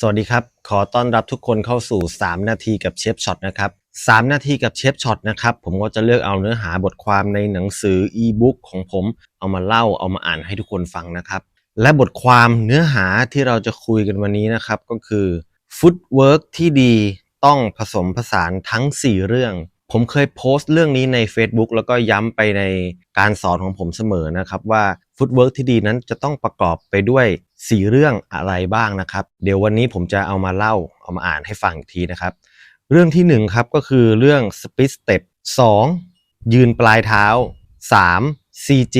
สวัสดีครับ ขอต้อนรับทุกคนเข้าสู่ 3 นาทีกับเชฟช็อตนะครับ3นาทีกับเชฟช็อตนะครับ ผมก็จะเลือกเอาเนื้อหาบทความในหนังสืออีบุ๊กของผมเอามาเล่าเอามาอ่านให้ทุกคนฟังนะครับ และบทความเนื้อหาที่เราจะคุยกันวันนี้นะครับก็คือฟุตเวิร์กที่ดีต้องผสมผสานทั้ง 4 เรื่อง ผมเคยโพสต์เรื่องนี้ใน Facebook แล้วก็ย้ำไปในการสอนของผมเสมอนะครับว่าฟุตเวิร์กที่ดีนั้นจะต้องประกอบไปด้วย 4 เรื่องอะไรบ้างนะครับ เดี๋ยววันนี้ผมจะเอามาเล่าเอามาอ่านให้ฟังอีกทีนะครับ เรื่องที่ 1 ครับก็คือเรื่อง Speed Step 2 ยืนปลายเท้า 3. CG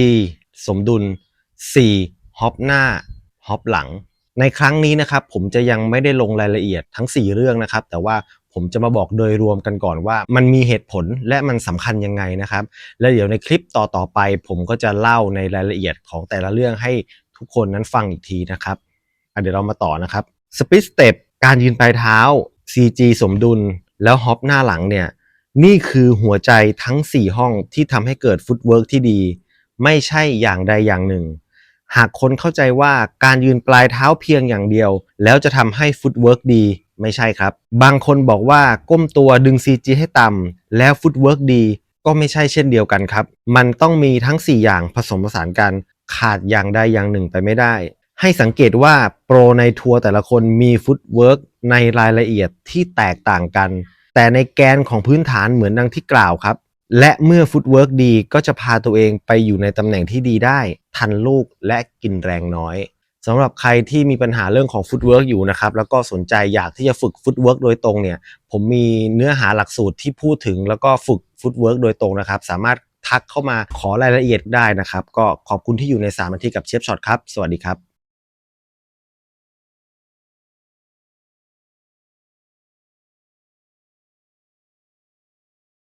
สมดุล 4. ฮอปหน้าฮอปหลัง ในครั้งนี้นะครับผมจะยังไม่ได้ลงรายละเอียดทั้ง 4 เรื่องนะครับ แต่ว่า ผมจะมาบอกโดยรวมกันก่อนว่า มันมีเหตุผลและมันสำคัญยังไงนะครับ และเดี๋ยวในคลิปต่อๆไป ผมก็จะเล่าในรายละเอียดของแต่ละเรื่องให้ทุกคนนั้นฟังอีกทีนะครับเดี๋ยวเรามาต่อนะครับ Speed Step การยืนปลายเท้า CG สมดุล แล้วฮอปหน้าหลังเนี่ยนี่คือหัวใจทั้ง 4 ห้องที่ทำให้เกิดฟุตเวิร์กที่ดี ไม่ใช่อย่างใดอย่างหนึ่ง หากคนเข้าใจว่าการยืนปลายเท้าเพียงอย่างเดียว แล้วจะทำให้ฟุตเวิร์กดี ไม่ใช่ครับ บางคนบอกว่าก้มตัวดึง CG ให้ต่ำแล้วฟุตเวิร์กดีก็ไม่ใช่เช่นเดียวกันครับ มันต้องมีทั้ง 4 อย่างผสมผสานกัน ขาดอย่างใดอย่างหนึ่งไปไม่ได้ ให้สังเกตว่าโปรในทัวร์แต่ละคนมีฟุตเวิร์กในรายละเอียดที่แตกต่างกัน แต่ในแกนของพื้นฐานเหมือนดังที่กล่าวครับ และเมื่อฟุตเวิร์กดีก็จะพาตัวเองไปอยู่ในตำแหน่งที่ดีได้ ทันลูกและกินแรงน้อย สำหรับใครที่มีปัญหาเรื่องของฟุตเวิร์กอยู่นะครับ แล้วก็สนใจอยากที่จะฝึกฟุตเวิร์กโดยตรงเนี่ย ผมมีเนื้อหาหลักสูตรที่พูดถึงแล้วก็ฝึกฟุตเวิร์กโดยตรงนะครับ สามารถทักเข้ามาขอรายละเอียดได้นะครับ ก็ขอบคุณที่อยู่ใน3นาทีกับเชฟช็อตครับ สวัสดีครับ